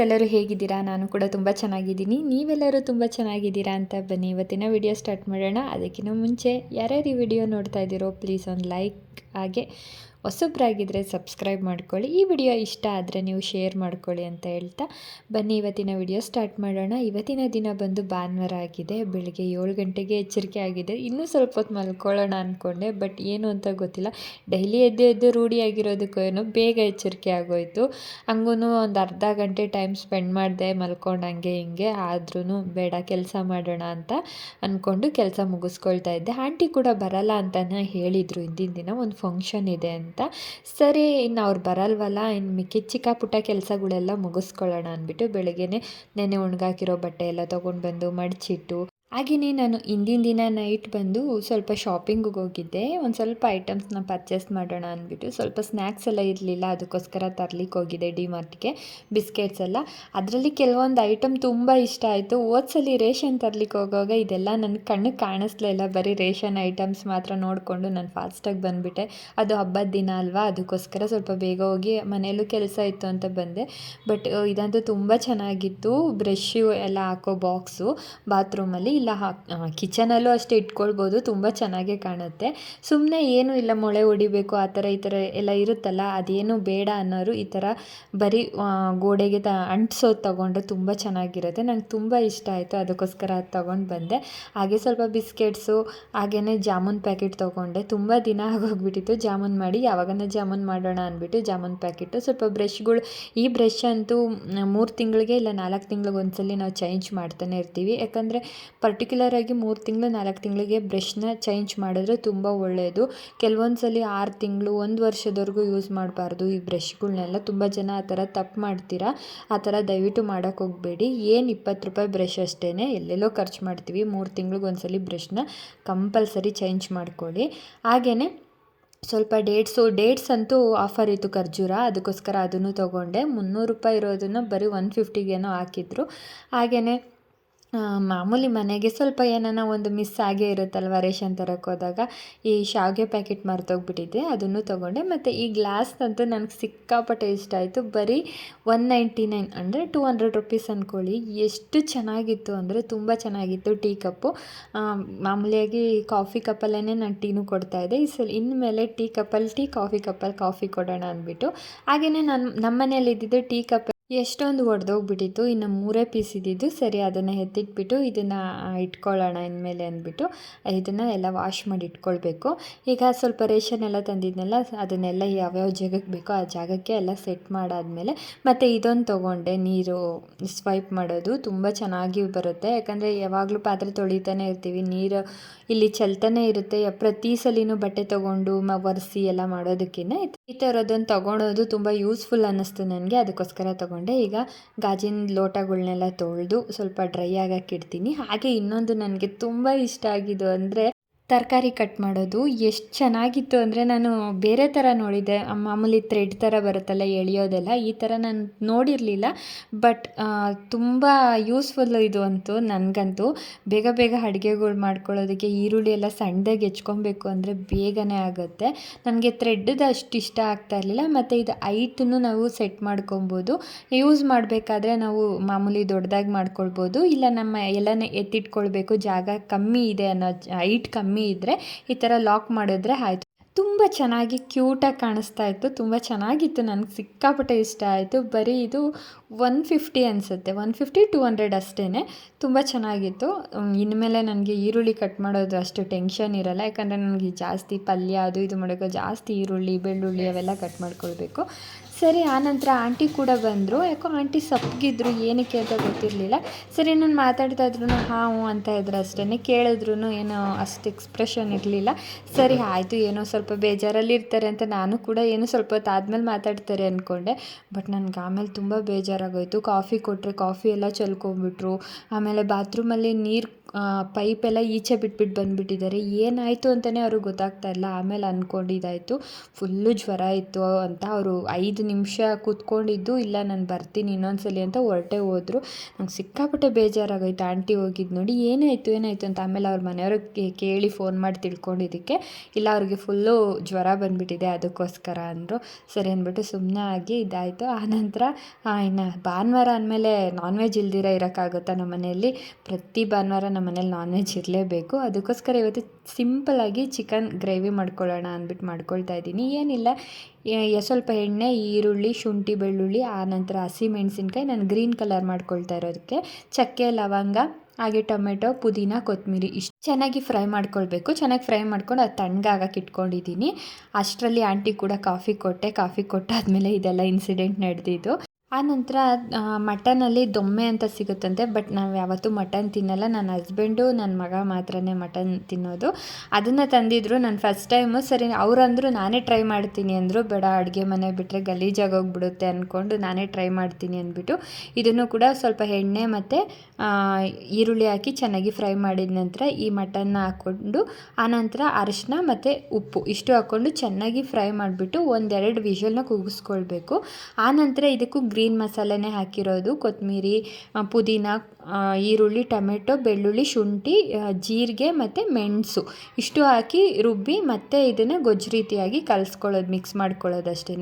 ಎಲ್ಲರೂ ಹೇಗಿದ್ದೀರಾ? ನಾನು ಕೂಡ ತುಂಬ ಚೆನ್ನಾಗಿದ್ದೀನಿ. ನೀವೆಲ್ಲರೂ ತುಂಬ ಚೆನ್ನಾಗಿದ್ದೀರಾ ಅಂತ ಬನ್ನಿ. ಇವತ್ತಿನ ವಿಡಿಯೋ ಸ್ಟಾರ್ಟ್ ಮಾಡೋಣ. ಅದಕ್ಕಿಂತ ಮುಂಚೆ ಯಾರ್ಯಾರು ಈ ವಿಡಿಯೋ ನೋಡ್ತಾ ಇದ್ದೀರೋ, ಪ್ಲೀಸ್ ಒಂದು ಲೈಕ್ ಹಾಗೆ ಹೊಸಬ್ರಾಗಿದ್ದರೆ ಸಬ್ಸ್ಕ್ರೈಬ್ ಮಾಡ್ಕೊಳ್ಳಿ. ಈ ವಿಡಿಯೋ ಇಷ್ಟ ಆದರೆ ನೀವು ಶೇರ್ ಮಾಡ್ಕೊಳ್ಳಿ ಅಂತ ಹೇಳ್ತಾ. ಬನ್ನಿ, ಇವತ್ತಿನ ವಿಡಿಯೋ ಸ್ಟಾರ್ಟ್ ಮಾಡೋಣ. ಇವತ್ತಿನ ದಿನ ಬಂದು ಭಾನುವಾರ ಆಗಿದೆ. ಬೆಳಿಗ್ಗೆ ಏಳು ಗಂಟೆಗೆ ಎಚ್ಚರಿಕೆ ಆಗಿದೆ. ಇನ್ನೂ ಸ್ವಲ್ಪ ಹೊತ್ತು ಮಲ್ಕೊಳ್ಳೋಣ ಅಂದ್ಕೊಂಡೆ ಬಟ್ ಏನು ಅಂತ ಗೊತ್ತಿಲ್ಲ. ಡೈಲಿ ಎದ್ದು ಎದ್ದು ರೂಢಿಯಾಗಿರೋದಕ್ಕೂ ಏನೋ ಬೇಗ ಎಚ್ಚರಿಕೆ ಆಗೋಯಿತು. ಹಂಗೂ ಒಂದು ಅರ್ಧ ಗಂಟೆ ಟೈಮ್ ಸ್ಪೆಂಡ್ ಮಾಡಿದೆ ಮಲ್ಕೊಂಡಂಗೆ ಹಿಂಗೆ ಆದ್ರೂ ಬೇಡ, ಕೆಲಸ ಮಾಡೋಣ ಅಂತ ಅಂದ್ಕೊಂಡು ಕೆಲಸ ಮುಗಿಸ್ಕೊಳ್ತಾ ಇದ್ದೆ. ಆಂಟಿ ಕೂಡ ಬರಲ್ಲ ಅಂತಲೇ ಹೇಳಿದರು. ಹಿಂದಿನ ದಿನ ಒಂದು ಫಂಕ್ಷನ್ ಇದೆ ಅಂತ. ಸರಿ, ಇನ್ನು ಅವ್ರು ಬರಲ್ವಲ್ಲ, ಇನ್ನು ಮಿಕ್ಕಿ ಚಿಕ್ಕ ಪುಟ್ಟ ಕೆಲಸಗಳೆಲ್ಲ ಮುಗಿಸ್ಕೊಳ್ಳೋಣ ಅಂದ್ಬಿಟ್ಟು ಬೆಳಗ್ಗೆನೇ ನೆನೆ ಒಣಗಾಕಿರೋ ಬಟ್ಟೆ ಎಲ್ಲ ತೊಗೊಂಡು ಬಂದು ಮಡಚಿಟ್ಟು ಹಾಗೆಯೇ ನಾನು ಹಿಂದಿನ ದಿನ ನೈಟ್ ಬಂದು ಸ್ವಲ್ಪ ಶಾಪಿಂಗಿಗೆ ಹೋಗಿದ್ದೆ. ಒಂದು ಸ್ವಲ್ಪ ಐಟಮ್ಸ್ನ ಪರ್ಚೇಸ್ ಮಾಡೋಣ ಅಂದ್ಬಿಟ್ಟು ಸ್ವಲ್ಪ ಸ್ನ್ಯಾಕ್ಸ್ ಎಲ್ಲ ಇರಲಿಲ್ಲ, ಅದಕ್ಕೋಸ್ಕರ ತರ್ಲಿಕ್ಕೆ ಹೋಗಿದ್ದೆ ಡಿ ಮಾರ್ಟ್ಗೆ ಬಿಸ್ಕೆಟ್ಸ್ ಎಲ್ಲ. ಅದರಲ್ಲಿ ಕೆಲವೊಂದು ಐಟಮ್ ತುಂಬ ಇಷ್ಟ ಆಯಿತು. ಓದ್ಸಲಿ ರೇಷನ್ ತರ್ಲಿಕ್ಕೆ ಹೋಗುವಾಗ ಇದೆಲ್ಲ ನನ್ನ ಕಣ್ಣಿಗೆ ಕಾಣಿಸ್ಲಿಲ್ಲ ಬರೀ ರೇಷನ್ ಐಟಮ್ಸ್ ಮಾತ್ರ ನೋಡಿಕೊಂಡು ನಾನು ಫಾಸ್ಟಾಗಿ ಬಂದುಬಿಟ್ಟೆ. ಅದು ಹಬ್ಬದ ದಿನ ಅಲ್ವಾ? ಅದಕ್ಕೋಸ್ಕರ ಸ್ವಲ್ಪ ಬೇಗ ಹೋಗಿ ಮನೆಯಲ್ಲೂ ಕೆಲಸ ಇತ್ತು ಅಂತ ಬಂದೆ. ಬಟ್ ಇದಂತೂ ತುಂಬ ಚೆನ್ನಾಗಿತ್ತು. ಬ್ರಷ್ಯು ಎಲ್ಲ ಹಾಕೋ ಬಾಕ್ಸು ಬಾತ್ರೂಮಲ್ಲಿ ಇಲ್ಲ ಕಿಚನಲ್ಲೂ ಅಷ್ಟೇ ಇಟ್ಕೊಳ್ಬೋದು, ತುಂಬ ಚೆನ್ನಾಗೇ ಕಾಣುತ್ತೆ. ಸುಮ್ಮನೆ ಏನೂ ಇಲ್ಲ, ಮೊಳೆ ಹೊಡಿಬೇಕು ಆ ಥರ ಈ ಥರ ಎಲ್ಲ ಇರುತ್ತಲ್ಲ, ಅದೇನು ಬೇಡ ಅನ್ನೋರು ಈ ಥರ ಬರೀ ಗೋಡೆಗೆ ತ, ಅಂಟಿಸೋದು ತೊಗೊಂಡ್ರೆ ತುಂಬ ಚೆನ್ನಾಗಿರುತ್ತೆ. ನಂಗೆ ತುಂಬ ಇಷ್ಟ ಆಯಿತು, ಅದಕ್ಕೋಸ್ಕರ ಅದು ತೊಗೊಂಡು ಬಂದೆ. ಹಾಗೆ ಸ್ವಲ್ಪ ಬಿಸ್ಕೆಟ್ಸು ಹಾಗೆಯೇ ಜಾಮೂನ್ ಪ್ಯಾಕೆಟ್ ತೊಗೊಂಡೆ. ತುಂಬ ದಿನ ಆಗೋಗ್ಬಿಟ್ಟಿತ್ತು, ಜಾಮೂನ್ ಮಾಡಿ, ಯಾವಾಗನ ಜಾಮೂನ್ ಮಾಡೋಣ ಅಂದ್ಬಿಟ್ಟು ಜಾಮೂನ್ ಪ್ಯಾಕೆಟು. ಸ್ವಲ್ಪ ಬ್ರಷ್ಗಳು, ಈ ಬ್ರಷ್ ಅಂತೂ, ಮೂರು ತಿಂಗಳಿಗೆ ಇಲ್ಲ, ನಾಲ್ಕು ತಿಂಗಳಿಗೆ ಒಂದ್ಸಲಿ ನಾವು ಚೇಂಜ್ ಮಾಡ್ತಾನೆ ಇರ್ತೀವಿ. ಯಾಕಂದರೆ ಪರ್ಟಿಕ್ಯುಲರಾಗಿ ಮೂರು ತಿಂಗಳು, ನಾಲ್ಕು ತಿಂಗಳಿಗೆ ಬ್ರಷ್ನ ಚೇಂಜ್ ಮಾಡಿದ್ರೆ ತುಂಬ ಒಳ್ಳೆಯದು ಕೆಲವೊಂದು ಸಲ ಆರು ತಿಂಗಳು, ಒಂದು ವರ್ಷದವರೆಗೂ ಯೂಸ್ ಮಾಡಬಾರ್ದು ಈ ಬ್ರಷ್ಗಳ್ನೆಲ್ಲ. ತುಂಬ ಜನ ಆ ಥರ ತಪ್ಪು ಮಾಡ್ತೀರಾ? ಆ ಥರ ದಯವಿಟ್ಟು ಮಾಡೋಕ್ಕೆ ಹೋಗಬೇಡಿ. ಏನು ಇಪ್ಪತ್ತು ರೂಪಾಯಿ ಬ್ರಷ್ ಅಷ್ಟೇ ಎಲ್ಲೆಲ್ಲೋ ಖರ್ಚು ಮಾಡ್ತೀವಿ. ಮೂರು ತಿಂಗ್ಳಿಗೆ ಒಂದ್ಸಲಿ ಬ್ರಷ್ನ ಕಂಪಲ್ಸರಿ ಚೇಂಜ್ ಮಾಡ್ಕೊಳ್ಳಿ. ಹಾಗೆಯೇ ಸ್ವಲ್ಪ ಡೇಟ್ಸು ಡೇಟ್ಸ್ ಅಂತೂ ಆಫರ್ ಇತ್ತು ಖರ್ಜೂರ. ಅದಕ್ಕೋಸ್ಕರ ಅದನ್ನು ತೊಗೊಂಡೆ. ಮುನ್ನೂರು ರೂಪಾಯಿ ಇರೋದನ್ನು ಬರೀ ಒನ್ ಫಿಫ್ಟಿಗೇನೋ ಹಾಕಿದ್ರು. ಹಾಗೆಯೇ ಮಾಮೂಲಿ ಮನೆಗೆ ಸ್ವಲ್ಪ ಏನಾನ ಒಂದು ಮಿಸ್ ಆಗೇ ಇರುತ್ತಲ್ವ ರೇಷನ್ ತರಕ್ಕೆ ಹೋದಾಗ, ಈ ಶಾವಿಗೆ ಪ್ಯಾಕೆಟ್ ಮರ್ತೋಗ್ಬಿಟ್ಟಿದ್ದೆ ಅದನ್ನು ತೊಗೊಂಡೆ. ಮತ್ತು ಈ ಗ್ಲಾಸ್ ಅಂತೂ ನನಗೆ ಸಿಕ್ಕಾಪಟ್ಟೆ ಇಷ್ಟ ಆಯಿತು. ಬರೀ ಒನ್ ನೈಂಟಿ ನೈನ್ ಅಂದರೆ ಟೂ ಹಂಡ್ರೆಡ್ ರುಪೀಸ್ ಅಂದ್ಕೊಳ್ಳಿ ಎಷ್ಟು ಚೆನ್ನಾಗಿತ್ತು ಅಂದರೆ ತುಂಬ ಚೆನ್ನಾಗಿತ್ತು ಟೀ ಕಪ್ಪು. ಮಾಮೂಲಿಯಾಗಿ ಕಾಫಿ ಕಪ್ಪಲ್ಲೇ ನಾನು ಟೀನು ಕೊಡ್ತಾಯಿದ್ದೆ ಈ ಸಲ ಇನ್ಮೇಲೆ ಟೀ ಕಪ್ಪಲ್ಲಿ ಟೀ ಕಾಫಿ ಕಪ್ಪಲ್ಲಿ ಕಾಫಿ ಕೊಡೋಣ ಅಂದ್ಬಿಟ್ಟು. ಹಾಗೆಯೇ ನಾನು ನಮ್ಮ ಮನೇಲಿ ಇದ್ದಿದ್ದು ಟೀ ಕಪ್ ಎಷ್ಟೊಂದು ಒಡೆದೋಗ್ಬಿಟ್ಟಿತ್ತು, ಇನ್ನು ಮೂರೇ ಪೀಸ್ ಇದ್ದಿದ್ದು, ಸರಿ ಅದನ್ನು ಎತ್ತಿಟ್ಬಿಟ್ಟು ಇದನ್ನು ಇಟ್ಕೊಳ್ಳೋಣ ಇನ್ಮೇಲೆ ಅಂದ್ಬಿಟ್ಟು ಇದನ್ನು ಎಲ್ಲ ವಾಶ್ ಮಾಡಿ ಇಟ್ಕೊಳ್ಬೇಕು. ಈಗ ಸ್ವಲ್ಪ ರೇಷನ್ ಎಲ್ಲ ತಂದಿದ್ನೆಲ್ಲ, ಅದನ್ನೆಲ್ಲ ಯಾವ್ಯಾವ ಜಾಗಕ್ಕೆ ಬೇಕೋ ಆ ಜಾಗಕ್ಕೆ ಎಲ್ಲ ಸೆಟ್ ಮಾಡಾದಮೇಲೆ ಮತ್ತು ಇದೊಂದು ತೊಗೊಂಡೆ, ನೀರು ಸ್ವೈಪ್ ಮಾಡೋದು ತುಂಬ ಚೆನ್ನಾಗಿ ಬರುತ್ತೆ. ಯಾಕಂದರೆ ಯಾವಾಗಲೂ ಪಾತ್ರೆ ತೊಳಿತಾನೆ ಇರ್ತೀವಿ, ನೀರು ಇಲ್ಲಿ ಚೆಲ್ತಾನೆ ಇರುತ್ತೆ. ಪ್ರತಿ ಸಲಿನೂ ಬಟ್ಟೆ ತೊಗೊಂಡು ಮ, ಒರೆಸಿ ಎಲ್ಲ ಮಾಡೋದಕ್ಕಿಂತ ಈ ಥರದೊಂದು ತೊಗೊಳೋದು ತುಂಬ ಯೂಸ್ಫುಲ್ ಅನ್ನಿಸ್ತು ನನಗೆ, ಅದಕ್ಕೋಸ್ಕರ ತೊಗೊಂಡೆ. ಈಗ ಗಾಜಿನ ಲೋಟಗಳನ್ನೆಲ್ಲ ತೊಳೆದು ಸ್ವಲ್ಪ ಡ್ರೈ ಆಗಕ್ಕೆ ಇಡ್ತೀನಿ. ಹಾಗೆ ಇನ್ನೊಂದು ನನಗೆ ತುಂಬ ಇಷ್ಟ ಆಗಿದ್ದು ಅಂದರೆ ತರಕಾರಿ ಕಟ್ ಮಾಡೋದು ಎಷ್ಟು ಚೆನ್ನಾಗಿತ್ತು ಅಂದರೆ ನಾನು ಬೇರೆ ಥರ ನೋಡಿದ್ದೆ ಮಾಮೂಲಿ ಥ್ರೆಡ್ ಥರ ಬರುತ್ತಲ್ಲ, ಎಳೆಯೋದೆಲ್ಲ, ಈ ಥರ ನಾನು ನೋಡಿರಲಿಲ್ಲ. ಬಟ್ ತುಂಬ ಯೂಸ್ಫುಲ್ ಇದು ಅಂತೂ ನನಗಂತೂ. ಬೇಗ ಬೇಗ ಅಡುಗೆಗಳು ಮಾಡ್ಕೊಳ್ಳೋದಕ್ಕೆ ಈರುಳ್ಳಿ ಎಲ್ಲ ಸಣ್ಣದಾಗಿ ಹೆಚ್ಕೊಬೇಕು ಅಂದರೆ ಬೇಗನೆ ಆಗುತ್ತೆ. ನನಗೆ ಥ್ರೆಡ್ದು ಅಷ್ಟು ಇಷ್ಟ ಆಗ್ತಾ ಇರಲಿಲ್ಲ. ಮತ್ತು ಇದು ಐಟನ್ನು ನಾವು ಸೆಟ್ ಮಾಡ್ಕೊಬೋದು. ಯೂಸ್ ಮಾಡಬೇಕಾದ್ರೆ ನಾವು ಮಾಮೂಲಿ ದೊಡ್ಡದಾಗಿ ಮಾಡ್ಕೊಳ್ಬೋದು. ಇಲ್ಲ ನಮ್ಮ ಎಲ್ಲನೇ ಎತ್ತಿಟ್ಕೊಳ್ಬೇಕು. ಜಾಗ ಕಮ್ಮಿ ಇದೆ ಅನ್ನೋ ಐಟ್ ಕಮ್ಮಿ ಇದ್ದರೆ ಈ ಥರ ಲಾಕ್ ಮಾಡಿದ್ರೆ ಆಯಿತು. ತುಂಬ ಚೆನ್ನಾಗಿ ಕ್ಯೂಟಾಗಿ ಕಾಣಿಸ್ತಾ ಇತ್ತು. ತುಂಬ ಚೆನ್ನಾಗಿತ್ತು. ನನಗೆ ಸಿಕ್ಕಾಪಟ್ಟೆ ಇಷ್ಟ ಆಯಿತು. ಬರೀ ಇದು ಒನ್ ಫಿಫ್ಟಿ ಅನಿಸುತ್ತೆ. ಒನ್ ಫಿಫ್ಟಿ ಟೂ ಹಂಡ್ರೆಡ್ ಅಷ್ಟೇ ತುಂಬ ಚೆನ್ನಾಗಿತ್ತು. ಇನ್ಮೇಲೆ ನನಗೆ ಈರುಳ್ಳಿ ಕಟ್ ಮಾಡೋದು ಅಷ್ಟು ಟೆನ್ಷನ್ ಇರಲ್ಲ. ಯಾಕಂದರೆ ನನಗೆ ಜಾಸ್ತಿ ಪಲ್ಯ ಅದು ಇದು ಮಾಡೋಕ್ಕೆ ಜಾಸ್ತಿ ಈರುಳ್ಳಿ ಬೆಳ್ಳುಳ್ಳಿ ಅವೆಲ್ಲ ಕಟ್ ಮಾಡ್ಕೊಳ್ಬೇಕು. ಸರಿ ಆನಂತರ ಆಂಟಿ ಕೂಡ ಬಂದರು. ಯಾಕೋ ಆಂಟಿ ಸಪ್ಪಗಿದ್ರು, ಏನಕ್ಕೆ ಅಂತ ಗೊತ್ತಿರಲಿಲ್ಲ. ಸರಿ, ನಾನು ಮಾತಾಡ್ತಾ ಇದ್ರು ಹಾಂ ಅಂತ ಇದ್ರು ಅಷ್ಟೇ ಕೇಳಿದ್ರು ಏನೋ ಅಷ್ಟು ಎಕ್ಸ್ಪ್ರೆಷನ್ ಇರಲಿಲ್ಲ. ಸರಿ, ಆಯಿತು, ಏನೋ ಸ್ವಲ್ಪ ಬೇಜಾರಲ್ಲಿ ಇರ್ತಾರೆ ಅಂತ ನಾನು ಕೂಡ ಏನೋ ಸ್ವಲ್ಪ ಹೊತ್ತು ಆದಮೇಲೆ ಮಾತಾಡ್ತಾರೆ ಅಂದ್ಕೊಂಡೆ ಬಟ್ ನನಗೆ ಆಮೇಲೆ ತುಂಬ ಬೇಜಾರಾಗೋಯಿತು. ಕಾಫಿ ಕೊಟ್ಟರೆ ಕಾಫಿ ಎಲ್ಲ ಚೆಲ್ಕೊಂಬಿಟ್ರು ಆಮೇಲೆ ಬಾತ್ರೂಮಲ್ಲಿ ನೀರು ಪೈಪೆಲ್ಲ ಈಚೆ ಬಿಟ್ಬಿಟ್ಟು ಬಂದುಬಿಟ್ಟಿದ್ದಾರೆ. ಏನಾಯಿತು ಅಂತಲೇ ಅವ್ರಿಗೆ ಗೊತ್ತಾಗ್ತಾ ಇಲ್ಲ. ಆಮೇಲೆ ಅಂದ್ಕೊಂಡಿದ್ದಾಯಿತು ಫುಲ್ಲು ಜ್ವರ ಇತ್ತು ಅಂತ ಅವರು ಐದು ನಿಮಿಷ ಕೂತ್ಕೊಂಡಿದ್ದು, ಇಲ್ಲ, ನಾನು ಬರ್ತೀನಿ ಇನ್ನೊಂದ್ಸಲಿ ಅಂತ ಹೊರಟೆ ಹೋದರು. ನಂಗೆ ಸಿಕ್ಕಾಪಟ್ಟೆ ಬೇಜಾರಾಗೋಯ್ತು. ಆಂಟಿ ಹೋಗಿದ್ದು ನೋಡಿ, ಏನಾಯಿತು ಏನಾಯಿತು ಅಂತ ಆಮೇಲೆ ಅವ್ರ ಮನೆಯವ್ರಿಗೆ ಕೇಳಿ ಫೋನ್ ಮಾಡಿ ತಿಳ್ಕೊಂಡಿದ್ದಕ್ಕೆ, ಇಲ್ಲ, ಅವ್ರಿಗೆ ಫುಲ್ಲು ಜ್ವರ ಬಂದುಬಿಟ್ಟಿದೆ, ಅದಕ್ಕೋಸ್ಕರ ಅಂದರು. ಸರಿ ಅಂದ್ಬಿಟ್ಟು ಸುಮ್ಮನೆ ಆಗಿ ಇದಾಯಿತು. ಆನಂತರ ಇನ್ನು ಭಾನುವಾರ ಅಂದಮೇಲೆ ನಾನ್ ವೆಜ್ ಇಲ್ದಿರ ಇರೋಕ್ಕಾಗುತ್ತಾ ನಮ್ಮ ಮನೆಯಲ್ಲಿ ಪ್ರತಿ ಭಾನುವಾರ ನಮ್ಮ ಮನೇಲಿ ನಾನ್ ವೆಜ್ ಇರಲೇಬೇಕು. ಅದಕ್ಕೋಸ್ಕರ ಇವತ್ತು ಸಿಂಪಲಾಗಿ ಚಿಕನ್ ಗ್ರೇವಿ ಮಾಡ್ಕೊಳ್ಳೋಣ ಅಂದ್ಬಿಟ್ಟು ಮಾಡ್ಕೊಳ್ತಾ ಇದ್ದೀನಿ. ಏನಿಲ್ಲ ಸ್ವಲ್ಪ ಎಣ್ಣೆ, ಈರುಳ್ಳಿ, ಶುಂಠಿ, ಬೆಳ್ಳುಳ್ಳಿ, ಆ ನಂತರ ಹಸಿಮೆಣಸಿನ್ಕಾಯಿ ನಾನು ಗ್ರೀನ್ ಕಲರ್ ಮಾಡ್ಕೊಳ್ತಾ ಇರೋದಕ್ಕೆ. ಚಕ್ಕೆ, ಲವಂಗ, ಹಾಗೆ ಟೊಮೆಟೊ, ಪುದೀನ ಕೊತ್ತಂಬರಿ ಇಷ್ಟು ಚೆನ್ನಾಗಿ ಫ್ರೈ ಮಾಡ್ಕೊಳ್ಬೇಕು. ಚೆನ್ನಾಗಿ ಫ್ರೈ ಮಾಡ್ಕೊಂಡು ಅದು ತಣ್ಣಗಾಗಕ್ಕೆ ಇಟ್ಕೊಂಡಿದ್ದೀನಿ. ಅಷ್ಟರಲ್ಲಿ ಆಂಟಿ ಕೂಡ ಕಾಫಿ ಕೊಟ್ಟೆ. ಕಾಫಿ ಕೊಟ್ಟಾದಮೇಲೆ ಇದೆಲ್ಲ ಇನ್ಸಿಡೆಂಟ್ ನಡೆದಿದ್ದು. ಆನಂತರ ಮಟನಲ್ಲಿ ದೊಮ್ಮೆ ಅಂತ ಸಿಗುತ್ತಂತೆ, ಬಟ್ ನಾವು ಯಾವತ್ತೂ ಮಟನ್ ತಿನ್ನಲ್ಲ. ನನ್ನ ಹಸ್ಬೆಂಡು ನನ್ನ ಮಗ ಮಾತ್ರನೇ ಮಟನ್ ತಿನ್ನೋದು. ಅದನ್ನು ತಂದಿದ್ರು ನಾನು ಫಸ್ಟ್ ಟೈಮು ಸರಿ, ಅವರಂದ್ರು, ನಾನೇ ಟ್ರೈ ಮಾಡ್ತೀನಿ ಅಂದರು. ಬೇಡ, ಅಡುಗೆ ಮನೆ ಬಿಟ್ಟರೆ ಗಲೀಜಾಗೋಗ್ಬಿಡುತ್ತೆ ಅಂದ್ಕೊಂಡು ನಾನೇ ಟ್ರೈ ಮಾಡ್ತೀನಿ ಅಂದ್ಬಿಟ್ಟು, ಇದನ್ನು ಕೂಡ ಸ್ವಲ್ಪ ಎಣ್ಣೆ ಮತ್ತು ಈರುಳ್ಳಿ ಹಾಕಿ ಚೆನ್ನಾಗಿ ಫ್ರೈ ಮಾಡಿದ ನಂತರ ಈ ಮಟನ್ನ ಹಾಕ್ಕೊಂಡು ಆನಂತರ ಅರಿಶಿನ ಮತ್ತು ಉಪ್ಪು ಇಷ್ಟು ಹಾಕ್ಕೊಂಡು ಚೆನ್ನಾಗಿ ಫ್ರೈ ಮಾಡಿಬಿಟ್ಟು ಒಂದೆರಡು ವಿಷಲ್ನ ಕೂಗಿಸ್ಕೊಳ್ಬೇಕು. ಆನಂತರ ಇದಕ್ಕೂ ಮಸಾಲೆನೇ ಹಾಕಿರೋದು ಕೊತ್ತಂಬರಿ ಪುದೀನ ಈರುಳ್ಳಿ, ಟೊಮೆಟೊ, ಬೆಳ್ಳುಳ್ಳಿ, ಶುಂಠಿ ಜೀರಿಗೆ ಮತ್ತು ಮೆಣಸು. ಇಷ್ಟು ಹಾಕಿ ರುಬ್ಬಿ ಮತ್ತೆ ಇದನ್ನು ಗೊಜ್ಜು ರೀತಿಯಾಗಿ ಕಲಿಸ್ಕೊಳ್ಳೋದು, ಮಿಕ್ಸ್ ಮಾಡ್ಕೊಳ್ಳೋದು ಅಷ್ಟೇ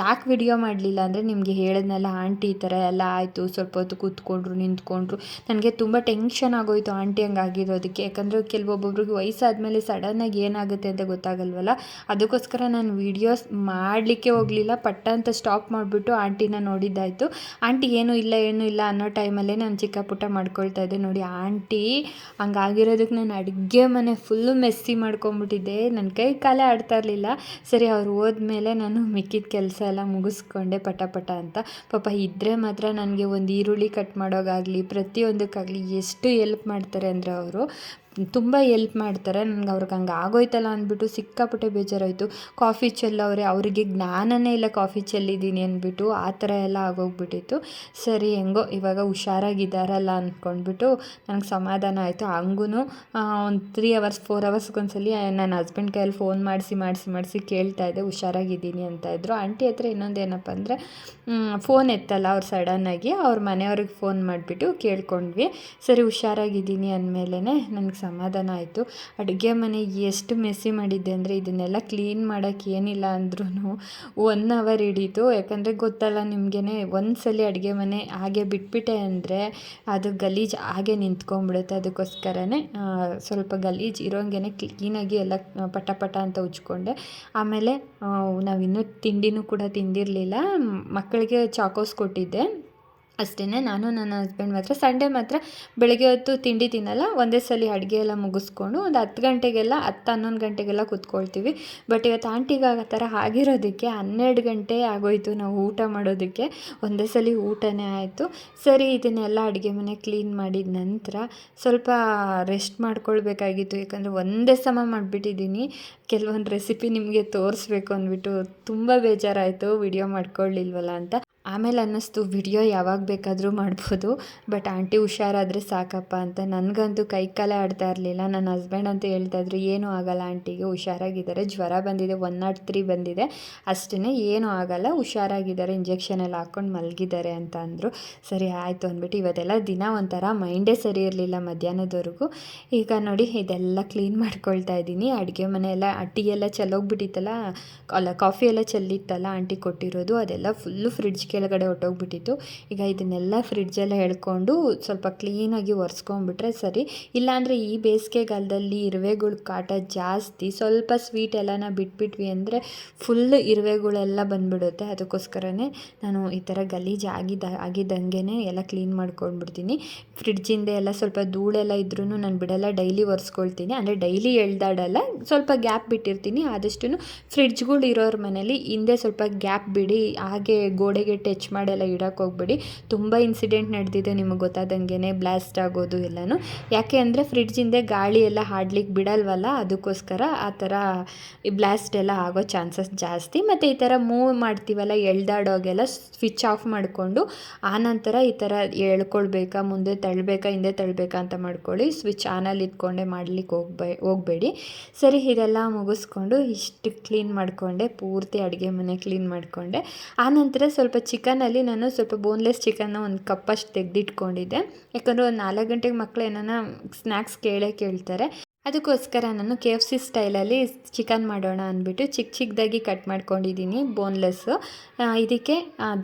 ಯಾಕೆ ವಿಡಿಯೋ ಮಾಡಲಿಲ್ಲ ಅಂದರೆ ನಿಮಗೆ ಹೇಳಿದ್ನಲ್ಲ, ಆಂಟಿ ಈ ಥರ ಎಲ್ಲ ಆಯಿತು, ಸ್ವಲ್ಪ ಹೊತ್ತು ಕೂತ್ಕೊಂಡ್ರು, ನಿಂತ್ಕೊಂಡ್ರು. ನನಗೆ ತುಂಬ ಟೆನ್ಷನ್ ಆಗೋಯಿತು ಆಂಟಿ ಹಂಗೆ ಆಗಿರೋದಕ್ಕೆ ಯಾಕಂದರೆ ಕೆಲವೊಬ್ಬೊಬ್ರಿಗೆ ವಯಸ್ಸಾದಮೇಲೆ ಸಡನ್ನಾಗಿ ಏನಾಗುತ್ತೆ ಅಂತ ಗೊತ್ತಾಗಲ್ವಲ್ಲ? ಅದಕ್ಕೋಸ್ಕರ ನಾನು ವೀಡಿಯೋಸ್ ಮಾಡಲಿಕ್ಕೆ ಹೋಗಲಿಲ್ಲ, ಪಟ್ಟ ಅಂತ ಸ್ಟಾಪ್ ಮಾಡಿಬಿಟ್ಟು ಆಂಟಿನ ನೋಡಿದ್ದಾಯಿತು ಆಂಟಿ, ಏನು ಇಲ್ಲ, ಏನೂ ಇಲ್ಲ ಅನ್ನೋ ಟೈಮಲ್ಲೇ ನಾನು ಚಿಕ್ಕ ಪುಟ್ಟ ಮಾಡ್ಕೊಳ್ತಾ ಇದ್ದೆ ನೋಡಿ. ಆಂಟಿ, ಹಂಗಾಗಿರೋದಕ್ಕೆ ನಾನು ಅಡುಗೆ ಮನೆ ಫುಲ್ಲು ಮೆಸ್ಸಿ ಮಾಡ್ಕೊಂಬಿಟ್ಟಿದ್ದೆ. ನನ್ನ ಕೈ ಕಾಲೇ ಆಡ್ತಾ ಇರಲಿಲ್ಲ. ಸರಿ, ಅವ್ರು ಹೋದ್ಮೇಲೆ ನಾನು ಮಿಕ್ಕಿದ ಕೆಲಸ ಎಲ್ಲ ಮುಗಿಸ್ಕೊಂಡೆ ಪಟ ಪಟ ಅಂತ. ಪಾಪ ಇದ್ದರೆ ಮಾತ್ರ ನನಗೆ ಒಂದು ಈರುಳ್ಳಿ ಕಟ್ ಮಾಡೋಕ್ಕಾಗಲಿ ಪ್ರತಿಯೊಂದಕ್ಕಾಗಲಿ ಎಷ್ಟು ಎಲ್ಪ್ ಮಾಡ್ತಾರೆ ಅಂದರೆ ಅವರು. ತುಂಬ ಎಲ್ಪ್ ಮಾಡ್ತಾರೆ. ನನಗೆ ಅವ್ರಿಗೆ ಹಂಗೆ ಆಗೋಯ್ತಲ್ಲ ಅಂದ್ಬಿಟ್ಟು ಸಿಕ್ಕಾಪಟ್ಟೆ ಬೇಜಾರಾಯಿತು. ಕಾಫಿ ಚೆಲ್ಲವ್ರೆ ಅವರಿಗೆ ಜ್ಞಾನನೇ ಇಲ್ಲ ಕಾಫಿ ಚೆಲ್ಲಿದ್ದೀನಿ ಅಂದ್ಬಿಟ್ಟು ಆ ಥರ ಎಲ್ಲ ಆಗೋಗ್ಬಿಟ್ಟಿತ್ತು. ಸರಿ ಹೆಂಗೋ, ಇವಾಗ ಹುಷಾರಾಗಿದ್ದಾರಲ್ಲ ಅಂದ್ಕೊಂಡ್ಬಿಟ್ಟು ನನಗೆ ಸಮಾಧಾನ ಆಯಿತು. ಹಂಗೂ ಒಂದು ತ್ರೀ ಅವರ್ಸ್ ಫೋರ್ ಅವರ್ಸ್ಗೊಂದ್ಸಲಿ ನನ್ನ ಹಸ್ಬೆಂಡ್ ಕೈಯಲ್ಲಿ ಫೋನ್ ಮಾಡಿಸಿ ಮಾಡಿಸಿ ಮಾಡಿಸಿ ಕೇಳ್ತಾ ಇದ್ದೆ, ಹುಷಾರಾಗಿದ್ದೀನಿ ಅಂತ ಇದ್ದರು ಆಂಟಿ ಹತ್ರ ಇನ್ನೊಂದು ಏನಪ್ಪ ಅಂದರೆ ಫೋನ್ ಎತ್ತಲ್ಲ ಅವ್ರು ಸಡನ್ನಾಗಿ ಅವ್ರ ಮನೆಯವ್ರಿಗೆ ಫೋನ್ ಮಾಡಿಬಿಟ್ಟು ಕೇಳ್ಕೊಂಡ್ವಿ. ಸರಿ, ಹುಷಾರಾಗಿದ್ದೀನಿ ಅಂದಮೇಲೆ ನನಗೆ ಸಮಾಧಾನ ಆಯಿತು. ಅಡುಗೆ ಮನೆ ಎಷ್ಟು ಮೆಸ್ಸಿ ಮಾಡಿದ್ದೆ ಅಂದರೆ ಇದನ್ನೆಲ್ಲ ಕ್ಲೀನ್ ಮಾಡೋಕ್ಕೆ ಏನಿಲ್ಲ ಅಂದ್ರೂ ಒನ್ ಅವರ್ ಹಿಡೀತು. ಯಾಕಂದರೆ ಗೊತ್ತಲ್ಲ ನಿಮಗೇ ಒಂದು ಸಲ ಅಡುಗೆ ಮನೆ ಹಾಗೆ ಬಿಟ್ಬಿಟ್ಟೆ ಅಂದರೆ ಅದು ಗಲೀಜು ಹಾಗೆ ನಿಂತ್ಕೊಂಡ್ಬಿಡುತ್ತೆ. ಅದಕ್ಕೋಸ್ಕರನೇ ಸ್ವಲ್ಪ ಗಲೀಜು ಇರೋಂಗೆ ಕ್ಲೀನಾಗಿ ಎಲ್ಲ ಪಟ ಪಟ ಅಂತ ಉಜ್ಕೊಂಡೆ. ಆಮೇಲೆ ನಾವಿನ್ನೂ ತಿಂಡಿನೂ ಕೂಡ ತಿಂದಿರಲಿಲ್ಲ. ಮಕ್ಕಳಿಗೆ ಚಾಕೋಸ್ ಕೊಟ್ಟಿದ್ದೆ. ಅಷ್ಟೇ ನಾನು ನನ್ನ ಹಸ್ಬೆಂಡ್ ಮಾತ್ರ. ಸಂಡೇ ಮಾತ್ರ ಬೆಳಗ್ಗೆ ಹೊತ್ತು ತಿಂಡಿ ತಿನ್ನಲ್ಲ. ಒಂದೇ ಸಲ ಅಡುಗೆ ಎಲ್ಲ ಮುಗಿಸ್ಕೊಂಡು ಒಂದು ಹತ್ತು ಗಂಟೆಗೆಲ್ಲ, ಹತ್ತು ಹನ್ನೊಂದು ಗಂಟೆಗೆಲ್ಲ ಕೂತ್ಕೊಳ್ತೀವಿ. ಬಟ್ ಇವತ್ತು ಆಂಟಿಗೆ ಆ ಥರ ಆಗಿರೋದಕ್ಕೆ ಹನ್ನೆರಡು ಗಂಟೆ ಆಗೋಯ್ತು ನಾವು ಊಟ ಮಾಡೋದಕ್ಕೆ. ಒಂದೇ ಸಲ ಊಟನೇ ಆಯಿತು. ಸರಿ, ಇದನ್ನೆಲ್ಲ ಅಡುಗೆ ಮನೆ ಕ್ಲೀನ್ ಮಾಡಿದ ನಂತರ ಸ್ವಲ್ಪ ರೆಸ್ಟ್ ಮಾಡ್ಕೊಳ್ಬೇಕಾಗಿತ್ತು. ಯಾಕಂದರೆ ಒಂದೇ ಸಮ ಮಾಡಿಬಿಟ್ಟಿದ್ದೀನಿ. ಕೆಲವೊಂದು ರೆಸಿಪಿ ನಿಮಗೆ ತೋರಿಸ್ಬೇಕು ಅಂದ್ಬಿಟ್ಟು ತುಂಬ ಬೇಜಾರಾಯಿತು. ವಿಡಿಯೋ ಮಾಡ್ಕೊಳ್ಳಿಲ್ವಲ್ಲ ಅಂತ. ಆಮೇಲೆ ಅನ್ನಿಸ್ತು, ವಿಡಿಯೋ ಯಾವಾಗ ಬೇಕಾದರೂ ಮಾಡ್ಬೋದು, ಬಟ್ ಆಂಟಿ ಹುಷಾರಾದರೆ ಸಾಕಪ್ಪ ಅಂತ. ನನಗಂತೂ ಕೈ ಕಾಲೇ ಆಡ್ತಾ ಇರಲಿಲ್ಲ. ನನ್ನ ಹಸ್ಬೆಂಡ್ ಅಂತ ಹೇಳ್ತಾ ಇದ್ರು, ಏನೂ ಆಗಲ್ಲ ಆಂಟಿಗೆ, ಹುಷಾರಾಗಿದ್ದಾರೆ, ಜ್ವರ ಬಂದಿದೆ, ಒನ್ ನಾಟ್ ತ್ರೀ ಬಂದಿದೆ ಅಷ್ಟೇ ಏನೂ ಆಗಲ್ಲ, ಹುಷಾರಾಗಿದ್ದಾರೆ, ಇಂಜೆಕ್ಷನ್ ಎಲ್ಲ ಹಾಕ್ಕೊಂಡು ಮಲಗಿದ್ದಾರೆ ಅಂತ ಅಂದರು. ಸರಿ, ಆಯಿತು ಅಂದ್ಬಿಟ್ಟು ಇವತ್ತೆಲ್ಲ ದಿನ ಒಂಥರ ಮೈಂಡೇ ಸರಿ ಇರಲಿಲ್ಲ ಮಧ್ಯಾಹ್ನದವರೆಗೂ. ಈಗ ನೋಡಿ, ಇದೆಲ್ಲ ಕ್ಲೀನ್ ಮಾಡ್ಕೊಳ್ತಾ ಇದ್ದೀನಿ. ಅಡುಗೆ ಮನೆ ಎಲ್ಲ ಟೀ ಎಲ್ಲ ಚೆಲ್ಲೋಗ್ಬಿಟ್ಟಿತ್ತಲ್ಲ, ಅಲ್ಲ ಕಾಫಿ ಎಲ್ಲ ಚೆಲ್ಲಿತ್ತಲ್ಲ, ಆಂಟಿ ಕೊಟ್ಟಿರೋದು, ಅದೆಲ್ಲ ಫುಲ್ಲು ಫ್ರಿಡ್ಜ್ ಕೆಳಗಡೆ ಹೊಟ್ಟೋಗ್ಬಿಟ್ಟಿತ್ತು ಈಗ ಇದನ್ನೆಲ್ಲ ಫ್ರಿಡ್ಜೆಲ್ಲ ಹೇಳ್ಕೊಂಡು ಸ್ವಲ್ಪ ಕ್ಲೀನಾಗಿ ಒರೆಸ್ಕೊಂಡ್ಬಿಟ್ರೆ ಸರಿ. ಇಲ್ಲಾಂದರೆ ಈ ಬೇಸಿಗೆಗಾಲದಲ್ಲಿ ಇರುವೆಗಳ ಕಾಟ ಜಾಸ್ತಿ. ಸ್ವಲ್ಪ ಸ್ವೀಟ್ ಎಲ್ಲನ ಬಿಟ್ಬಿಟ್ವಿ ಅಂದರೆ ಫುಲ್ ಇರುವೆಗಳೆಲ್ಲ ಬಂದ್ಬಿಡುತ್ತೆ. ಅದಕ್ಕೋಸ್ಕರನೇ ನಾನು ಈ ಥರ ಗಲೀಜು ಆಗಿದ್ದ ಆಗಿದ್ದಂಗೆ ಎಲ್ಲ ಕ್ಲೀನ್ ಮಾಡ್ಕೊಂಡ್ಬಿಡ್ತೀನಿ. ಫ್ರಿಡ್ಜಿಂದ ಎಲ್ಲ ಸ್ವಲ್ಪ ಧೂಳೆಲ್ಲ ಇದ್ರೂ ನಾನು ಬಿಡಲ್ಲ ಡೈಲಿ ಒರೆಸ್ಕೊಳ್ತೀನಿ. ಅಂದರೆ ಡೈಲಿ ಎಳ್ದಾಡಲ್ಲ, ಸ್ವಲ್ಪ ಗ್ಯಾಪ್ ಬಿಟ್ಟಿರ್ತೀನಿ. ಆದಷ್ಟು ಫ್ರಿಡ್ಜ್ಗಳು ಇರೋರ ಮನೇಲಿ ಹಿಂದೆ ಸ್ವಲ್ಪ ಗ್ಯಾಪ್ ಬಿಡಿ, ಹಾಗೆ ಗೋಡೆಗೆ ಟಚ್ ಮಾಡೆಲ್ಲ ಇಡೋಕೆ ಹೋಗ್ಬೇಡಿ. ತುಂಬ ಇನ್ಸಿಡೆಂಟ್ ನಡೆದಿದೆ ನಿಮಗೆ ಗೊತ್ತಾದಂಗೆ ಬ್ಲಾಸ್ಟ್ ಆಗೋದು ಎಲ್ಲನೂ. ಯಾಕೆ ಅಂದರೆ ಫ್ರಿಡ್ಜಿಂದ ಗಾಳಿ ಎಲ್ಲ ಹಾಡ್ಲಿಕ್ಕೆ ಬಿಡಲ್ವಲ್ಲ? ಅದಕ್ಕೋಸ್ಕರ ಆ ಥರ ಬ್ಲಾಸ್ಟ್ ಎಲ್ಲ ಆಗೋ ಚಾನ್ಸಸ್ ಜಾಸ್ತಿ. ಮತ್ತು ಈ ಥರ ಮೂವ್ ಮಾಡ್ತೀವಲ್ಲ, ಎಳ್ದಾಡೋಗೆಲ್ಲ ಸ್ವಿಚ್ ಆಫ್ ಮಾಡಿಕೊಂಡು ಆನಂತರ ಈ ಥರ ಎಳ್ಕೊಳ್ಬೇಕಾ, ಮುಂದೆ ತಳ್ಳಬೇಕಾ, ಹಿಂದೆ ತಳ್ಳಬೇಕಾ ಅಂತ ಮಾಡ್ಕೊಳ್ಳಿ. ಸ್ವಿಚ್ ಆನಲ್ಲಿ ಇಟ್ಕೊಂಡೆ ಮಾಡ್ಲಿಕ್ಕೆ ಹೋಗ್ಬೇ, ಹೋಗಬೇಡಿ. ಸರಿ, ಇದೆಲ್ಲ ಮುಗಿಸ್ಕೊಂಡು ಇಷ್ಟು ಕ್ಲೀನ್ ಮಾಡಿಕೊಂಡೆ. ಪೂರ್ತಿ ಅಡುಗೆ ಮನೆ ಕ್ಲೀನ್ ಮಾಡಿಕೊಂಡೆ. ಆನಂತರ ಸ್ವಲ್ಪ ಚಿಕನಲ್ಲಿ ನಾನು ಸ್ವಲ್ಪ ಬೋನ್ಲೆಸ್ ಚಿಕನ್ನ ಒಂದು ಕಪ್ಪಷ್ಟು ತೆಗೆದಿಟ್ಕೊಂಡಿದ್ದೆ. ಯಾಕಂದರೆ ಒಂದು ನಾಲ್ಕು ಗಂಟೆಗೆ ಮಕ್ಕಳು ಏನಾನ ಸ್ನ್ಯಾಕ್ಸ್ ಕೇಳೇ ಕೇಳ್ತಾರೆ. ಅದಕ್ಕೋಸ್ಕರ ನಾನು ಕೆ ಎಫ್ ಸಿ ಸ್ಟೈಲಲ್ಲಿ ಚಿಕನ್ ಮಾಡೋಣ ಅಂದ್ಬಿಟ್ಟು ಚಿಕ್ಕ ಚಿಕ್ಕದಾಗಿ ಕಟ್ ಮಾಡ್ಕೊಂಡಿದ್ದೀನಿ ಬೋನ್ಲೆಸ್ಸು. ಇದಕ್ಕೆ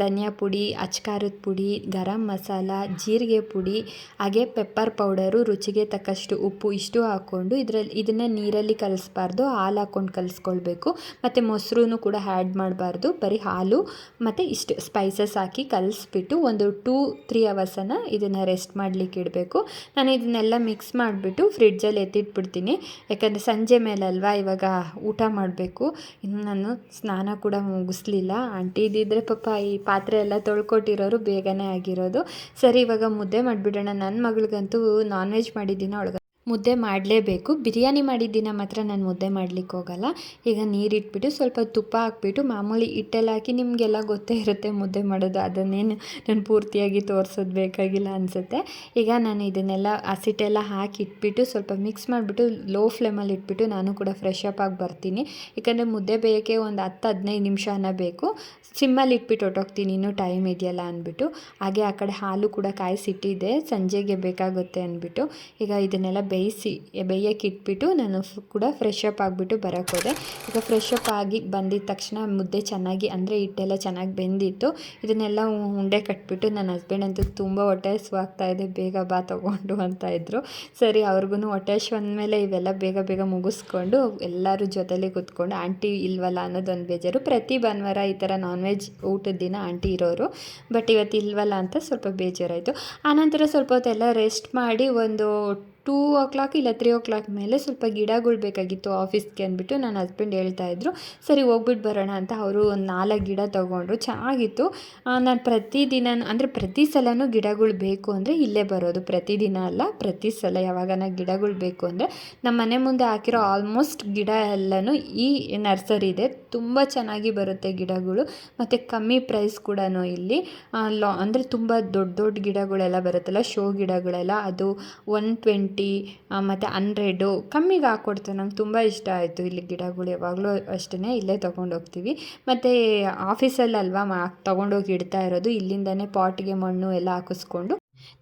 ಧನಿಯಾ ಪುಡಿ, ಅಚ್ಕಾರದ ಪುಡಿ, ಗರಂ ಮಸಾಲ, ಜೀರಿಗೆ ಪುಡಿ, ಹಾಗೆ ಪೆಪ್ಪರ್ ಪೌಡರು, ರುಚಿಗೆ ತಕ್ಕಷ್ಟು ಉಪ್ಪು ಇಷ್ಟು ಹಾಕ್ಕೊಂಡು ಇದರಲ್ಲಿ, ಇದನ್ನು ನೀರಲ್ಲಿ ಕಲಿಸ್ಬಾರ್ದು, ಹಾಲು ಹಾಕ್ಕೊಂಡು ಕಲಿಸ್ಕೊಳ್ಬೇಕು. ಮತ್ತು ಮೊಸರು ಕೂಡ ಆ್ಯಡ್ ಮಾಡಬಾರ್ದು, ಬರೀ ಹಾಲು, ಮತ್ತು ಇಷ್ಟು ಸ್ಪೈಸಸ್ ಹಾಕಿ ಕಲಿಸ್ಬಿಟ್ಟು ಒಂದು ಟೂ, ತ್ರೀ ಅವರ್ಸನ್ನು ಇದನ್ನು ರೆಸ್ಟ್ ಮಾಡಲಿಕ್ಕೆ ಇಡಬೇಕು. ನಾನು ಇದನ್ನೆಲ್ಲ ಮಿಕ್ಸ್ ಮಾಡಿಬಿಟ್ಟು ಫ್ರಿಡ್ಜಲ್ಲಿ ಎತ್ತಿಟ್ಬಿಡ್ತೀನಿ. ಯಾಕಂದರೆ ಸಂಜೆ ಮೇಲಲ್ವಾ ಇವಾಗ ಊಟ ಮಾಡಬೇಕು. ಇನ್ನು ನಾನು ಸ್ನಾನ ಕೂಡ ಮುಗಿಸ್ಲಿಲ್ಲ. ಆಂಟಿ ಇದ್ದಿದ್ರೆ ಪಾಪ ಈ ಪಾತ್ರೆ ಎಲ್ಲ ತೊಳ್ಕೊಟ್ಟಿರೋರು ಬೇಗನೆ ಆಗಿರೋದು. ಸರಿ, ಇವಾಗ ಮುದ್ದೆ ಮಾಡಿಬಿಡೋಣ. ನನ್ನ ಮಗಳಿಗಂತೂ ನಾನ್ ವೆಜ್ ಮಾಡಿದ್ದೀನಿ ಅವಳಿಗೆ ಮುದ್ದೆ ಮಾಡಲೇಬೇಕು. ಬಿರಿಯಾನಿ ಮಾಡಿದ ದಿನ ಮಾತ್ರ ನಾನು ಮುದ್ದೆ ಮಾಡ್ಲಿಕ್ಕೆ ಹೋಗಲ್ಲ. ಈಗ ನೀರಿಟ್ಬಿಟ್ಟು ಸ್ವಲ್ಪ ತುಪ್ಪ ಹಾಕ್ಬಿಟ್ಟು ಮಾಮೂಲಿ ಹಿಟ್ಟೆಲ್ಲ ಹಾಕಿ ನಿಮಗೆಲ್ಲ ಗೊತ್ತೇ ಇರುತ್ತೆ ಮುದ್ದೆ ಮಾಡೋದು. ಅದನ್ನೇನು ನಾನು ಪೂರ್ತಿಯಾಗಿ ತೋರಿಸೋದು ಬೇಕಾಗಿಲ್ಲ ಅನಿಸುತ್ತೆ. ಈಗ ನಾನು ಇದನ್ನೆಲ್ಲ ಹಸಿಟ್ಟೆಲ್ಲ ಹಾಕಿ ಇಟ್ಬಿಟ್ಟು ಸ್ವಲ್ಪ ಮಿಕ್ಸ್ ಮಾಡಿಬಿಟ್ಟು ಲೋ ಫ್ಲೇಮಲ್ಲಿ ಇಟ್ಬಿಟ್ಟು ನಾನು ಕೂಡ ಫ್ರೆಶ್ ಅಪ್ ಆಗಿ ಬರ್ತೀನಿ. ಯಾಕಂದರೆ ಮುದ್ದೆ ಬೇಯೋಕ್ಕೆ ಒಂದು ಹತ್ತು, ಹದಿನೈದು ನಿಮಿಷನ ಬೇಕು. ಸಿಮ್ಮಲ್ಲಿ ಇಟ್ಬಿಟ್ಟು ಹೊಟ್ಟೋಗ್ತೀನಿ ಇನ್ನೂ ಟೈಮ್ ಇದೆಯಲ್ಲ ಅಂದ್ಬಿಟ್ಟು ಹಾಗೆ ಆ ಕಡೆ ಹಾಲು ಕೂಡ ಕಾಯಿಸಿಟ್ಟಿದೆ ಸಂಜೆಗೆ ಬೇಕಾಗುತ್ತೆ ಅಂದ್ಬಿಟ್ಟು ಈಗ ಇದನ್ನೆಲ್ಲ ಬೇಯಿಸಿ, ಬೇಯಕ್ಕೆ ಇಟ್ಬಿಟ್ಟು ನಾನು ಕೂಡ ಫ್ರೆಶ್ ಅಪ್ ಆಗಿಬಿಟ್ಟು ಬರೋಕ್ಕೆ ಹೋದೆ. ಈಗ ಫ್ರೆಶ್ ಅಪ್ ಆಗಿ ಬಂದಿದ ತಕ್ಷಣ ಮುದ್ದೆ ಚೆನ್ನಾಗಿ, ಅಂದರೆ ಹಿಟ್ಟೆಲ್ಲ ಚೆನ್ನಾಗಿ ಬೆಂದಿತ್ತು. ಇದನ್ನೆಲ್ಲ ಉಂಡೆ ಕಟ್ಬಿಟ್ಟು ನನ್ನ ಹಸ್ಬೆಂಡ್ ಅಂತೂ ತುಂಬ ಹೊಟ್ಟೆ ಆಗ್ತಾ ಇದೆ, ಬೇಗ ಬಾ ತೊಗೊಂಡು ಅಂತ ಇದ್ದರು ಸರಿ ಅವ್ರಿಗೂ ಹೊಟ್ಟೆ ಹಸು ಅಂದಮೇಲೆ ಇವೆಲ್ಲ ಬೇಗ ಬೇಗ ಮುಗಿಸ್ಕೊಂಡು ಎಲ್ಲರೂ ಜೊತೆಲಿ ಕೂತ್ಕೊಂಡು, ಆಂಟಿ ಇಲ್ವಲ್ಲ? ಅನ್ನೋದೊಂದು ಬೇಜಾರು. ಪ್ರತಿ ಭಾನುವಾರ ಈ ಥರ ನಾನ್ ವೆಜ್ ಊಟದ ದಿನ ಆಂಟಿ ಇರೋರು, ಬಟ್ ಇವತ್ತು ಇಲ್ವಲ್ಲ ಅಂತ ಸ್ವಲ್ಪ ಬೇಜಾರಾಯಿತು. ಆನಂತರ ಸ್ವಲ್ಪ ಹೊತ್ತೆಲ್ಲ ರೆಸ್ಟ್ ಮಾಡಿ ಒಂದು ಟೂ ಓ ಕ್ಲಾಕ್ ಇಲ್ಲ ತ್ರೀ ಓ ಕ್ಲಾಕ್ ಮೇಲೆ ಸ್ವಲ್ಪ ಗಿಡಗಳು ಬೇಕಾಗಿತ್ತು ಆಫೀಸ್ಗೆ ಅಂದ್ಬಿಟ್ಟು ನನ್ನ ಹಸ್ಬೆಂಡ್ ಹೇಳ್ತಾಯಿದ್ರು ಸರಿ ಹೋಗ್ಬಿಟ್ಟು ಬರೋಣ ಅಂತ ಅವರು ಒಂದು ನಾಲ್ಕು ಗಿಡ ತೊಗೊಂಡ್ರು, ಚೆನ್ನಾಗಿತ್ತು. ನಾನು ಪ್ರತಿದಿನ ಅಂದರೆ ಪ್ರತಿ ಸಲನೂ ಗಿಡಗಳು ಬೇಕು ಅಂದರೆ ಇಲ್ಲೇ ಬರೋದು, ಪ್ರತಿದಿನ ಅಲ್ಲ, ಪ್ರತಿ ಸಲ ಯಾವಾಗನ ಗಿಡಗಳು ಬೇಕು ಅಂದರೆ ನಮ್ಮ ಮನೆ ಮುಂದೆ ಹಾಕಿರೋ ಆಲ್ಮೋಸ್ಟ್ ಗಿಡ ಎಲ್ಲನೂ ಈ ನರ್ಸರಿ ಇದೆ ತುಂಬ ಚೆನ್ನಾಗಿ ಬರುತ್ತೆ ಗಿಡಗಳು. ಮತ್ತು ಕಮ್ಮಿ ಪ್ರೈಸ್ ಕೂಡ ಇಲ್ಲಿ ಲಾ, ಅಂದರೆ ತುಂಬ ದೊಡ್ಡ ದೊಡ್ಡ ಗಿಡಗಳೆಲ್ಲ ಬರುತ್ತಲ್ಲ ಶೋ ಗಿಡಗಳೆಲ್ಲ ಅದು ಒನ್ ಟ್ವೆಂಟಿ ಮತ್ತು ಹಂಡ್ರೆಡು ಕಮ್ಮಿಗೆ ಹಾಕ್ಕೊಡ್ತು ನಂಗೆ ತುಂಬ ಇಷ್ಟ ಆಯಿತು. ಇಲ್ಲಿ ಗಿಡಗಳು ಯಾವಾಗಲೂ ಅಷ್ಟೇ ಇಲ್ಲೇ ತೊಗೊಂಡು ಹೋಗ್ತೀವಿ ಮತ್ತು ಆಫೀಸಲ್ಲಲ್ವಾ ಮಾ, ತೊಗೊಂಡೋಗಿ ಇಡ್ತಾ ಇರೋದು. ಇಲ್ಲಿಂದನೇ ಪಾಟ್ಗೆ ಮಣ್ಣು ಎಲ್ಲ ಹಾಕಿಸ್ಕೊಂಡು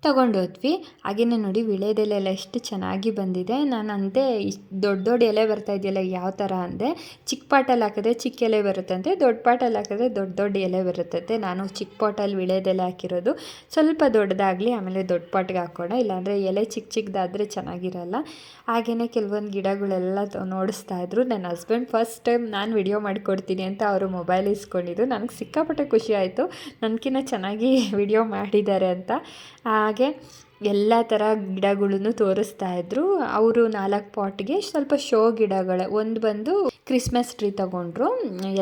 ತಗೊಂಡೋದ್ವಿ. ಹಾಗೆಯೇ ನೋಡಿ ವಿಳೆದೆಲೆ ಎಲ್ಲ ಎಷ್ಟು ಚೆನ್ನಾಗಿ ಬಂದಿದೆ. ನಾನು ಅಂದೆ ಇಷ್ಟು ದೊಡ್ಡ ದೊಡ್ಡ ಎಲೆ ಬರ್ತಾ ಇದೆಯಲ್ಲ, ಯಾವ ಥರ ಅಂದೆ. ಚಿಕ್ಕ ಪಾಟಲ್ಲಿ ಹಾಕಿದ್ರೆ ಚಿಕ್ಕ ಎಲೆ ಬರುತ್ತಂತೆ, ದೊಡ್ಡ ಪಾಟಲ್ಲಿ ಹಾಕಿದ್ರೆ ದೊಡ್ಡ ದೊಡ್ಡ ಎಲೆ ಬರುತ್ತಂತೆ. ನಾನು ಚಿಕ್ಕ ಪಾಟಲ್ಲಿ ವಿಳೆದೆಲೆ ಹಾಕಿರೋದು. ಸ್ವಲ್ಪ ದೊಡ್ಡದಾಗಲಿ ಆಮೇಲೆ ದೊಡ್ಡ ಪಾಟ್ಗೆ ಹಾಕೋಣ. ಇಲ್ಲಾಂದರೆ ಎಲೆ ಚಿಕ್ಕ ಚಿಕ್ಕದಾದರೆ ಚೆನ್ನಾಗಿರಲ್ಲ. ಹಾಗೆಯೇ ಕೆಲವೊಂದು ಗಿಡಗಳೆಲ್ಲ ನೋಡಿಸ್ತಾ ಇದ್ರು. ನನ್ನ ಹಸ್ಬೆಂಡ್ ಫಸ್ಟ್ ಟೈಮ್ ನಾನು ವಿಡಿಯೋ ಮಾಡಿಕೊಡ್ತೀನಿ ಅಂತ ಅವರು ಮೊಬೈಲ್ ಇಸ್ಕೊಂಡಿದ್ದು ನನಗೆ ಸಿಕ್ಕಾಪಟ್ಟೆ ಖುಷಿ ಆಯಿತು. ನನಗಿನ್ನ ಚೆನ್ನಾಗಿ ವಿಡಿಯೋ ಮಾಡಿದ್ದಾರೆ ಅಂತ. ಹಾಗೆ ಎಲ್ಲ ಥರ ಗಿಡಗಳನ್ನು ತೋರಿಸ್ತಾ ಇದ್ರು. ಅವರು ನಾಲ್ಕು ಪಾಟ್ಗೆ ಸ್ವಲ್ಪ ಶೋ ಗಿಡಗಳೇ, ಒಂದು ಬಂದು ಕ್ರಿಸ್ಮಸ್ ಟ್ರೀ ತಗೊಂಡ್ರು.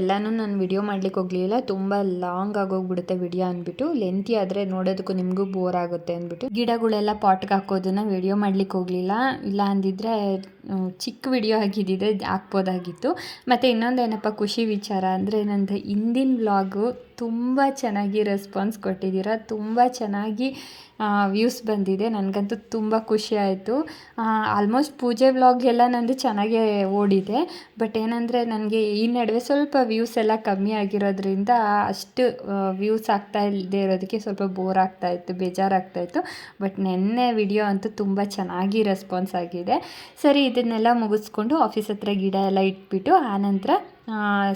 ಎಲ್ಲನೂ ನಾನು ವಿಡಿಯೋ ಮಾಡ್ಲಿಕ್ಕೆ ಹೋಗಲಿಲ್ಲ. ತುಂಬ ಲಾಂಗ್ ಆಗೋಗ್ಬಿಡುತ್ತೆ ವಿಡಿಯೋ ಅಂದ್ಬಿಟ್ಟು. ಲೆಂತಿ ಆದರೆ ನೋಡೋದಕ್ಕೂ ನಿಮಗೂ ಬೋರ್ ಆಗುತ್ತೆ ಅಂದ್ಬಿಟ್ಟು. ಗಿಡಗಳೆಲ್ಲ ಪಾಟ್ಗೆ ಹಾಕೋದನ್ನ ವಿಡಿಯೋ ಮಾಡ್ಲಿಕ್ಕೆ ಹೋಗಲಿಲ್ಲ. ಇಲ್ಲ ಅಂದಿದ್ರೆ ಚಿಕ್ಕ ವಿಡಿಯೋ ಆಗಿದ್ದಿದ್ರೆ ಹಾಕ್ಬೋದಾಗಿತ್ತು. ಮತ್ತು ಇನ್ನೊಂದು ಏನಪ್ಪ ಖುಷಿ ವಿಚಾರ ಅಂದರೆ ನಂದು ಹಿಂದಿನ ವ್ಲಾಗು ತುಂಬ ಚೆನ್ನಾಗಿ ರೆಸ್ಪಾನ್ಸ್ ಕೊಟ್ಟಿದ್ದೀರ. ತುಂಬ ಚೆನ್ನಾಗಿ ವ್ಯೂಸ್ ಬಂದಿದೆ. ನನಗಂತೂ ತುಂಬ ಖುಷಿ ಆಯಿತು. ಆಲ್ಮೋಸ್ಟ್ ಪೂಜೆ ವ್ಲಾಗ್ ಎಲ್ಲ ನಂದು ಚೆನ್ನಾಗೇ ಓಡಿದೆ. ಬಟ್ ಏನಂದರೆ ನನಗೆ ಈ ನಡುವೆ ಸ್ವಲ್ಪ ವ್ಯೂಸ್ ಎಲ್ಲ ಕಮ್ಮಿ ಆಗಿರೋದ್ರಿಂದ ಅಷ್ಟು ವ್ಯೂಸ್ ಆಗ್ತಾ ಇಲ್ಲದೆ ಇರೋದಕ್ಕೆ ಸ್ವಲ್ಪ ಬೋರ್ ಆಗ್ತಾಯಿತ್ತು ಬೇಜಾರಾಗ್ತಾಯಿತ್ತು ಬಟ್ ನೆನ್ನೆ ವಿಡಿಯೋ ಅಂತೂ ತುಂಬ ಚೆನ್ನಾಗಿ ರೆಸ್ಪಾನ್ಸ್ ಆಗಿದೆ. ಸರಿ, ಇದನ್ನೆಲ್ಲ ಮುಗಿಸ್ಕೊಂಡು ಆಫೀಸ್ ಹತ್ರ ಗಿಡ ಎಲ್ಲ ಇಟ್ಬಿಟ್ಟು ಆನಂತರ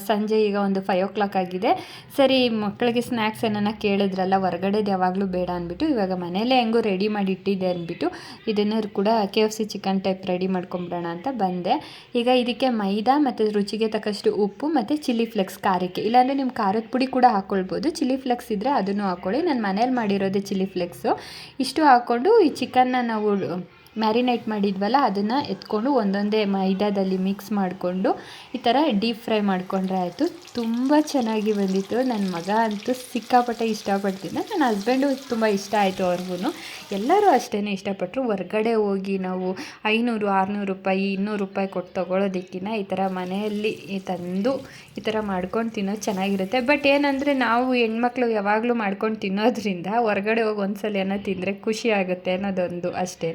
ಸಂಜೆ ಈಗ ಒಂದು ಫೈವ್ ಓ ಕ್ಲಾಕ್ ಆಗಿದೆ. ಸರಿ, ಮಕ್ಕಳಿಗೆ ಸ್ನ್ಯಾಕ್ಸ್ ಏನನ್ನ ಕೇಳಿದ್ರಲ್ಲ ಹೊರಗಡೆದು ಯಾವಾಗಲೂ ಬೇಡ ಅಂದ್ಬಿಟ್ಟು, ಇವಾಗ ಮನೇಲೇ ಹೆಂಗೂ ರೆಡಿ ಮಾಡಿ ಇಟ್ಟಿದ್ದೆ ಅಂದ್ಬಿಟ್ಟು, ಇದನ್ನು ಕೂಡ K F C chicken type ready ಮಾಡ್ಕೊಂಬಿಡೋಣ ಅಂತ ಬಂದೆ. ಈಗ ಇದಕ್ಕೆ ಮೈದಾ ಮತ್ತು ರುಚಿಗೆ ತಕ್ಕಷ್ಟು ಉಪ್ಪು ಮತ್ತು ಚಿಲ್ಲಿ ಫ್ಲೆಕ್ಸ್ ಖಾರಕ್ಕೆ. ಇಲ್ಲಾಂದರೆ ನಿಮ್ಮ ಖಾರದ ಪುಡಿ ಕೂಡ ಹಾಕ್ಕೊಳ್ಬೋದು ಚಿಲ್ಲಿ ಫ್ಲೆಕ್ಸ್ ಇದ್ದರೆ ಅದನ್ನು ಹಾಕ್ಕೊಳ್ಳಿ ನಾನು ಮನೇಲಿ ಮಾಡಿರೋದೇ ಚಿಲ್ಲಿ ಫ್ಲೆಕ್ಸು ಇಷ್ಟು ಹಾಕ್ಕೊಂಡು ಈ ಚಿಕನ್ನ ನಾವು ಮ್ಯಾರಿನೇಟ್ ಮಾಡಿದ್ವಲ್ಲ, ಅದನ್ನು ಎತ್ಕೊಂಡು ಒಂದೊಂದೇ ಮೈದಾದಲ್ಲಿ ಮಿಕ್ಸ್ ಮಾಡಿಕೊಂಡು ಈ ಥರ ಡೀಪ್ ಫ್ರೈ ಮಾಡಿಕೊಂಡ್ರೆ ಆಯಿತು. ತುಂಬ ಚೆನ್ನಾಗಿ ಬಂದಿತ್ತು. ನನ್ನ ಮಗ ಅಂತೂ ಸಿಕ್ಕಾಪಟ್ಟೆ ಇಷ್ಟಪಡ್ತೀನಿ. ನನ್ನ ಹಸ್ಬೆಂಡು ತುಂಬ ಇಷ್ಟ ಆಯಿತು ಅವ್ರಿಗೂ ಎಲ್ಲರೂ ಅಷ್ಟೇ ಇಷ್ಟಪಟ್ಟರು ಹೊರ್ಗಡೆ ಹೋಗಿ ನಾವು ಐನೂರು, ಆರುನೂರು ರೂಪಾಯಿ, ಇನ್ನೂರು ರೂಪಾಯಿ ಕೊಟ್ಟು ತೊಗೊಳೋದಕ್ಕಿಂತ ಈ ಥರ ಮನೆಯಲ್ಲಿ ತಂದು ಈ ಥರ ಮಾಡ್ಕೊಂಡು ತಿನ್ನೋದು ಚೆನ್ನಾಗಿರುತ್ತೆ. ಬಟ್ ಏನಂದರೆ ನಾವು ಹೆಣ್ಮಕ್ಳು ಯಾವಾಗಲೂ ಮಾಡ್ಕೊಂಡು ತಿನ್ನೋದ್ರಿಂದ ಹೊರಗಡೆ ಹೋಗಿ ಒಂದ್ಸಲ ಏನೋ ತಿಂದರೆ ಖುಷಿ ಆಗುತ್ತೆ ಅನ್ನೋದೊಂದು ಅಷ್ಟೇ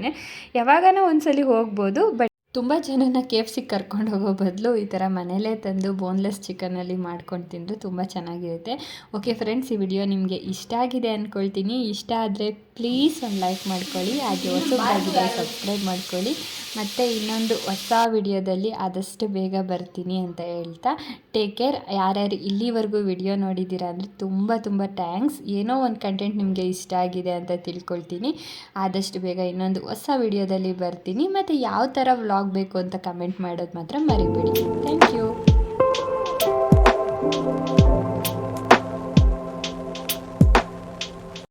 ಯಾವಾಗನೋ ಒಂದ್ಸಲಿ ಹೋಗ್ಬೋದು ಬಟ್ ತುಂಬ ಜನನ ಕೆ ಎಫ್ ಸಿಗೆ ಕರ್ಕೊಂಡು ಹೋಗೋ ಬದಲು ಈ ಥರ ಮನೇಲೇ ತಂದು ಬೋನ್ಲೆಸ್ ಚಿಕನಲ್ಲಿ ಮಾಡ್ಕೊಂಡು ತಿಂದರೆ ತುಂಬ ಚೆನ್ನಾಗಿರುತ್ತೆ. ಓಕೆ ಫ್ರೆಂಡ್ಸ್ ಈ ವಿಡಿಯೋ ನಿಮಗೆ ಇಷ್ಟ ಆಗಿದೆ ಅಂದ್ಕೊಳ್ತೀನಿ ಇಷ್ಟ ಆದರೆ ಪ್ಲೀಸ್ ಒಂದು ಲೈಕ್ ಮಾಡ್ಕೊಳ್ಳಿ, ಹಾಗೆ ಹೊಸದಾಗಿದೆ ಸಬ್ಸ್ಕ್ರೈಬ್ ಮಾಡ್ಕೊಳ್ಳಿ. ಮತ್ತು ಇನ್ನೊಂದು ಹೊಸ ವಿಡಿಯೋದಲ್ಲಿ ಆದಷ್ಟು ಬೇಗ ಬರ್ತೀನಿ ಅಂತ ಹೇಳ್ತಾ. ಟೇಕ್ ಕೇರ್ ಯಾರ್ಯಾರು ಇಲ್ಲಿವರೆಗೂ ವಿಡಿಯೋ ನೋಡಿದ್ದೀರಾ ಅಂದರೆ ತುಂಬ ತುಂಬ ಥ್ಯಾಂಕ್ಸ್ ಏನೋ ಒಂದು ಕಂಟೆಂಟ್ ನಿಮಗೆ ಇಷ್ಟ ಆಗಿದೆ ಅಂತ ತಿಳ್ಕೊಳ್ತೀನಿ. ಆದಷ್ಟು ಬೇಗ ಇನ್ನೊಂದು ಹೊಸ ವಿಡಿಯೋದಲ್ಲಿ ಬರ್ತೀನಿ. ಮತ್ತು ಯಾವ ಥರ ವ್ಲಾಗ್ ಆಗಬೇಕು ಅಂತ ಕಮೆಂಟ್ ಮಾಡೋದು ಮಾತ್ರ ಮರಿಬೇಡಿ. Thank you